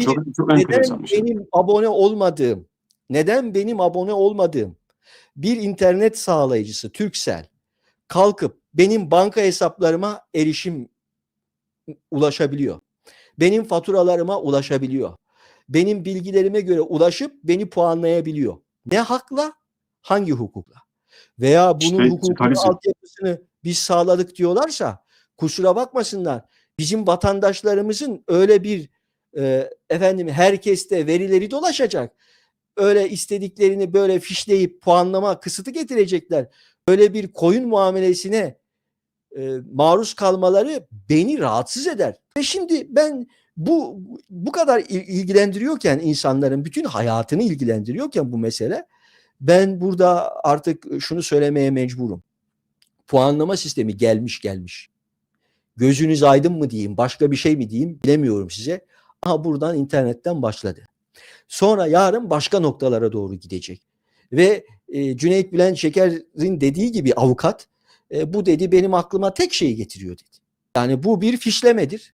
Çok, çok neden şey. benim abone olmadığım, neden benim abone olmadığım bir internet sağlayıcısı Turkcell kalkıp benim banka hesaplarıma erişim ulaşabiliyor. Benim faturalarıma ulaşabiliyor. Benim bilgilerime göre ulaşıp beni puanlayabiliyor. Ne hakla? Hangi hukukla? Veya bunun İşte hukukun altyapısını biz sağladık diyorlarsa kusura bakmasınlar. Bizim vatandaşlarımızın öyle bir e, efendim herkeste verileri dolaşacak. Öyle istediklerini böyle fişleyip puanlama kısıtı getirecekler. Öyle bir koyun muamelesine e, maruz kalmaları beni rahatsız eder. Ve şimdi ben bu bu kadar il- ilgilendiriyorken insanların bütün hayatını ilgilendiriyorken bu mesele ben burada artık şunu söylemeye mecburum. Puanlama sistemi gelmiş gelmiş. Gözünüz aydın mı diyeyim, başka bir şey mi diyeyim bilemiyorum size. Ama buradan internetten başladı. Sonra yarın başka noktalara doğru gidecek. Ve e, Cüneyt Bülent Şeker'in dediği gibi avukat e, bu dedi benim aklıma tek şeyi getiriyor dedi. Yani bu bir fişlemedir.